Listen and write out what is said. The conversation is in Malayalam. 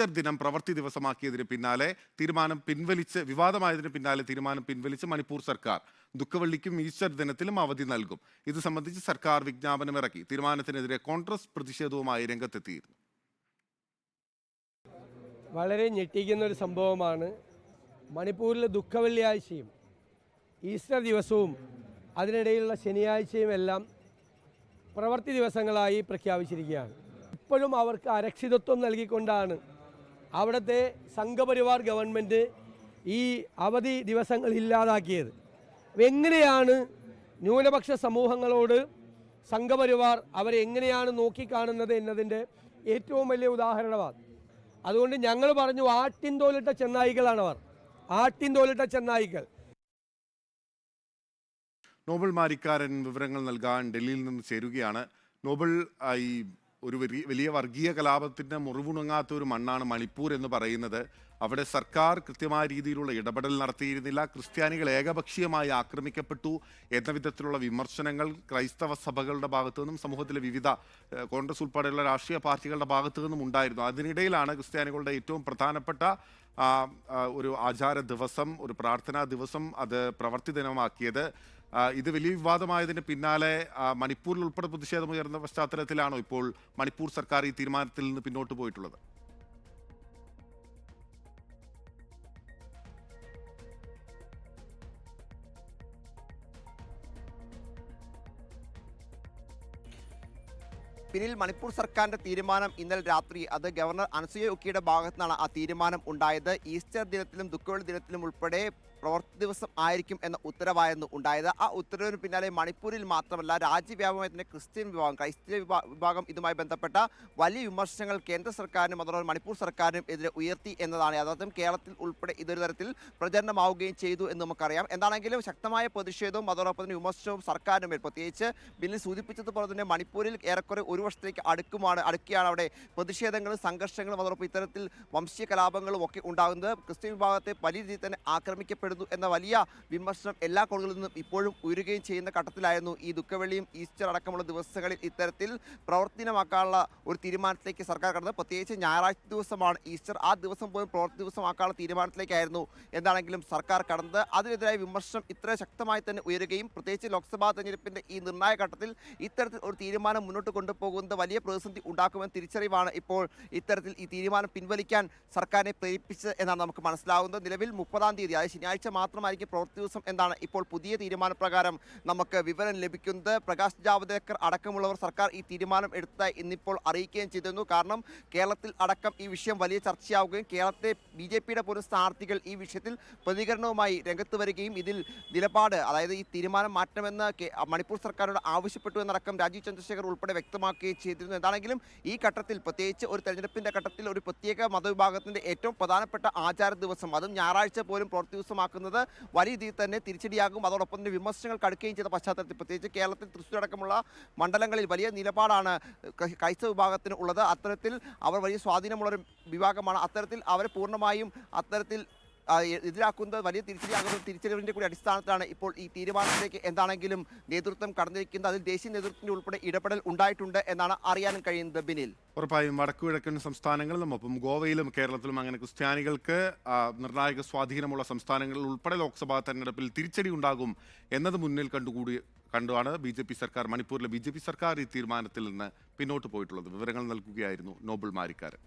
ഈസ്റ്റർ ദിനം പ്രവൃത്തി ദിവസമാക്കിയതിന് പിന്നാലെ തീരുമാനം പിൻവലിച്ച് വിവാദമായതിന് പിന്നാലെ തീരുമാനം പിൻവലിച്ച് മണിപ്പൂർ സർക്കാർ ദുഃഖവെള്ളിക്കും ഈസ്റ്റർ ദിനത്തിലും അവധി നൽകും. ഇത് സംബന്ധിച്ച് സർക്കാർ വിജ്ഞാപനം ഇറക്കി. തീരുമാനത്തിനെതിരെ കോൺഗ്രസ് പ്രതിഷേധവുമായി രംഗത്തെത്തിയിരുന്നു. വളരെ ഞെട്ടിക്കുന്ന ഒരു സംഭവമാണ് മണിപ്പൂരിലെ ദുഃഖവെള്ളിയാഴ്ചയും ഈസ്റ്റർ ദിവസവും അതിനിടയിലുള്ള ശനിയാഴ്ചയും എല്ലാം പ്രവൃത്തി ദിവസങ്ങളായി പ്രഖ്യാപിച്ചിരിക്കുകയാണ്. ഇപ്പോഴും അവർക്ക് അരക്ഷിതത്വം നൽകിക്കൊണ്ടാണ് അവിടുത്തെ സംഘപരിവാർ ഗവൺമെന്റ് ഈ അവധി ദിവസങ്ങൾ ഇല്ലാതാക്കിയത്. എങ്ങനെയാണ് ന്യൂനപക്ഷ സമൂഹങ്ങളോട് സംഘപരിവാർ അവരെ എങ്ങനെയാണ് നോക്കിക്കാണുന്നത് എന്നതിന്റെ ഏറ്റവും വലിയ ഉദാഹരണമാണ് അതുകൊണ്ട് ഞങ്ങൾ പറഞ്ഞു ആട്ടിൻ തോലിട്ട ചെന്നായികളാണ് അവർ. ആട്ടിൻ തോലിട്ട ചെന്നായികൾ. നോബൽ മാരിക്കാരൻ വിവരങ്ങൾ നൽകാൻ ഡൽഹിയിൽ നിന്ന് ചേരുകയാണ്. നോബൽ ഈ ഒരു വലിയ വലിയ വർഗീയ കലാപത്തിന്റെ മുറിവുണങ്ങാത്ത ഒരു മണ്ണാണ് മണിപ്പൂർ എന്ന് പറയുന്നത്. അവിടെ സർക്കാർ കൃത്യമായ രീതിയിലുള്ള ഇടപെടൽ നടത്തിയിരുന്നില്ല. ക്രിസ്ത്യാനികൾ ഏകപക്ഷീയമായി ആക്രമിക്കപ്പെട്ടു എന്ന വിധത്തിലുള്ള വിമർശനങ്ങൾ ക്രൈസ്തവ സഭകളുടെ ഭാഗത്തു നിന്നും സമൂഹത്തിലെ വിവിധ കോൺഗ്രസ് ഉൾപ്പെടെയുള്ള രാഷ്ട്രീയ പാർട്ടികളുടെ ഭാഗത്തു നിന്നും ഉണ്ടായിരുന്നു. അതിനിടയിലാണ് ക്രിസ്ത്യാനികളുടെ ഏറ്റവും പ്രധാനപ്പെട്ട ഒരു ആചാര ദിവസം ഒരു പ്രാർത്ഥനാ ദിവസം അത് പ്രവർത്തി ദിനമാക്കിയത്. ഇത് വലിയ വിവാദമായതിന് പിന്നാലെ മണിപ്പൂരിൽ ഉൾപ്പെടെ പ്രതിഷേധമുയർന്ന പശ്ചാത്തലത്തിലാണോ ഇപ്പോൾ മണിപ്പൂർ സർക്കാർ ഈ തീരുമാനത്തിൽ നിന്ന് പിന്നോട്ട് പോയിട്ടുള്ളത്? പിന്നിൽ മണിപ്പൂർ സർക്കാരിന്റെ തീരുമാനം ഇന്നലെ രാത്രി അത് ഗവർണർ അനസൂയ ഉക്കിയുടെ ഭാഗത്തു നിന്നാണ് ആ തീരുമാനം ഉണ്ടായത്. ഈസ്റ്റർ ദിനത്തിലും ദുഃഖവെള്ളി ദിനത്തിലും ഉൾപ്പെടെ പ്രവൃത്തി ദിവസം ആയിരിക്കും എന്ന ഉത്തരവായിരുന്നു ഉണ്ടായത്. ആ ഉത്തരവിന് പിന്നാലെ മണിപ്പൂരിൽ മാത്രമല്ല രാജ്യവ്യാപകമായി തന്നെ ക്രിസ്ത്യൻ വിഭാഗം ക്രൈസ്തീയ വിഭാഗം ഇതുമായി ബന്ധപ്പെട്ട വലിയ വിമർശനങ്ങൾ കേന്ദ്ര സർക്കാരിനും അതോടൊപ്പം മണിപ്പൂർ സർക്കാരിനും എതിരെ ഉയർത്തി എന്നതാണ്. യാഥാർത്ഥ്യം കേരളത്തിൽ ഉൾപ്പെടെ ഇതൊരു തരത്തിൽ പ്രചരണമാവുകയും ചെയ്തു എന്ന് നമുക്കറിയാം. എന്താണെങ്കിലും ശക്തമായ പ്രതിഷേധവും അതോടൊപ്പം തന്നെ വിമർശനവും സർക്കാരിന് മേൽ പ്രത്യേകിച്ച് ബില്ലിൽ സൂചിപ്പിച്ചതുപോലെ തന്നെ മണിപ്പൂരിൽ ഏറെക്കുറെ ഒരു വർഷത്തേക്ക് അടുക്കുമാണ് അടുക്കിയാണ് അവിടെ പ്രതിഷേധങ്ങളും സംഘർഷങ്ങളും അതോടൊപ്പം ഇത്തരത്തിൽ വംശീയ കലാപങ്ങളും ഒക്കെ ഉണ്ടാകുന്നത്. ക്രിസ്ത്യൻ വിഭാഗത്തെ വലിയ രീതിയിൽ തന്നെ ആക്രമിക്കപ്പെടുന്നു എന്ന വലിയ വിമർശനം എല്ലാ കോണുകളിൽ നിന്നും ഇപ്പോഴും ഉയരുകയും ചെയ്യുന്ന ഘട്ടത്തിലായിരുന്നു ഈ ദുഃഖവെള്ളിയും ഈസ്റ്റർ അടക്കമുള്ള ദിവസങ്ങളിൽ ഇത്തരത്തിൽ പ്രവർത്തനമാക്കാനുള്ള ഒരു തീരുമാനത്തിലേക്ക് സർക്കാർ കടന്നത്. പ്രത്യേകിച്ച് ഞായറാഴ്ച ദിവസമാണ് ഈസ്റ്റർ. ആ ദിവസം പോലും പ്രവർത്തി ദിവസമാക്കാനുള്ള തീരുമാനത്തിലേക്കായിരുന്നു എന്താണെങ്കിലും സർക്കാർ കടന്നത്. അതിനെതിരായ വിമർശനം ഇത്ര ശക്തമായി തന്നെ ഉയരുകയും പ്രത്യേകിച്ച് ലോക്സഭാ തെരഞ്ഞെടുപ്പിന്റെ ഈ നിർണായക ഘട്ടത്തിൽ ഇത്തരത്തിൽ ഒരു തീരുമാനം മുന്നോട്ട് കൊണ്ടുപോകുന്നത് വലിയ പ്രതിസന്ധി ഉണ്ടാക്കുമെന്ന തിരിച്ചറിവാണ് ഇപ്പോൾ ഇത്തരത്തിൽ ഈ തീരുമാനം പിൻവലിക്കാൻ സർക്കാരിനെ പ്രേരിപ്പിച്ചത് എന്നാണ് നമുക്ക് മനസ്സിലാവുന്നത്. നിലവിൽ മുപ്പതാം തീയതി അതായത് ശനിയാഴ്ച മാത്രമായിരിക്കും പ്രവൃത്തി ദിവസം എന്നാണ് ഇപ്പോൾ പുതിയ തീരുമാനപ്രകാരം നമുക്ക് വിവരം ലഭിക്കുന്നത്. പ്രകാശ് ജാവ്ദേക്കർ അടക്കമുള്ളവർ സർക്കാർ ഈ തീരുമാനം എടുത്തതായി ഇന്നിപ്പോൾ അറിയിക്കുകയും ചെയ്തിരുന്നു. കാരണം കേരളത്തിൽ അടക്കം ഈ വിഷയം വലിയ ചർച്ചയാവുകയും കേരളത്തെ ബി ജെ പിയുടെ പോലും സ്ഥാനാർത്ഥികൾ ഈ വിഷയത്തിൽ പ്രതികരണവുമായി രംഗത്ത് വരികയും ഇതിൽ നിലപാട് അതായത് ഈ തീരുമാനം മാറ്റണമെന്ന് മണിപ്പൂർ സർക്കാരോട് ആവശ്യപ്പെട്ടു എന്നടക്കം രാജീവ് ചന്ദ്രശേഖർ ഉൾപ്പെടെ വ്യക്തമാക്കുകയും ചെയ്തിരുന്നു. എന്താണെങ്കിലും ഈ ഘട്ടത്തിൽ പ്രത്യേകിച്ച് ഒരു തെരഞ്ഞെടുപ്പിന്റെ ഘട്ടത്തിൽ ഒരു പ്രത്യേക മതവിഭാഗത്തിന്റെ ഏറ്റവും പ്രധാനപ്പെട്ട ആചാര ദിവസം അതും ഞായറാഴ്ച പോലും പ്രവൃത്തി ദിവസമാക്കുന്നത് വലിയ രീതിയിൽ തന്നെ തിരിച്ചടിയാകും. അതോടൊപ്പം തന്നെ വിമർശനങ്ങൾ കടുക്കുകയും ചെയ്ത പശ്ചാത്തലത്തിൽ പ്രത്യേകിച്ച് കേരളത്തിൽ തൃശ്ശൂർ അടക്കമുള്ള മണ്ഡലങ്ങളിൽ വലിയ നിലപാടാണ് ക്രൈ- ക്രൈസ്തവ വിഭാഗത്തിന് ഉള്ളത്. അത്തരത്തിൽ അവർ വലിയ സ്വാധീനമുള്ള ഒരു വിഭാഗമാണ്. അത്തരത്തിൽ അവരെ പൂർണമായും അത്തരത്തിൽ എതിരാക്കുന്നത് വലിയ തിരിച്ചടിയാകുന്ന തിരിച്ചടിവിന്റെ കൂടി അടിസ്ഥാനത്തിലാണ് ഇപ്പോൾ ഈ തീരുമാനത്തിലേക്ക് എന്താണെങ്കിലും നേതൃത്വം കടന്നിരിക്കുന്നത്. അതിൽ ദേശീയ നേതൃത്വത്തിന്റെ ഉൾപ്പെടെ ഇടപെടൽ ഉണ്ടായിട്ടുണ്ട് എന്നാണ് അറിയാനും കഴിയുന്നത് ബിനിൽ. ഉറപ്പായും വടക്കു കിഴക്കൻ സംസ്ഥാനങ്ങളിലും ഒപ്പം ഗോവയിലും കേരളത്തിലും അങ്ങനെ ക്രിസ്ത്യാനികൾക്ക് നിർണായക സ്വാധീനമുള്ള സംസ്ഥാനങ്ങളിൽ ഉൾപ്പെടെ ലോക്സഭാ തെരഞ്ഞെടുപ്പിൽ തിരിച്ചടി ഉണ്ടാകും എന്നത് മുന്നിൽ കണ്ടുകൂടി കണ്ടുമാണ് ബി ജെ പി സർക്കാർ മണിപ്പൂരിലെ ബി ജെ പി സർക്കാർ ഈ തീരുമാനത്തിൽ നിന്ന് പിന്നോട്ട് പോയിട്ടുള്ളത്. വിവരങ്ങൾ നൽകുകയായിരുന്നു നോബിൾ മാരിക്കാരൻ.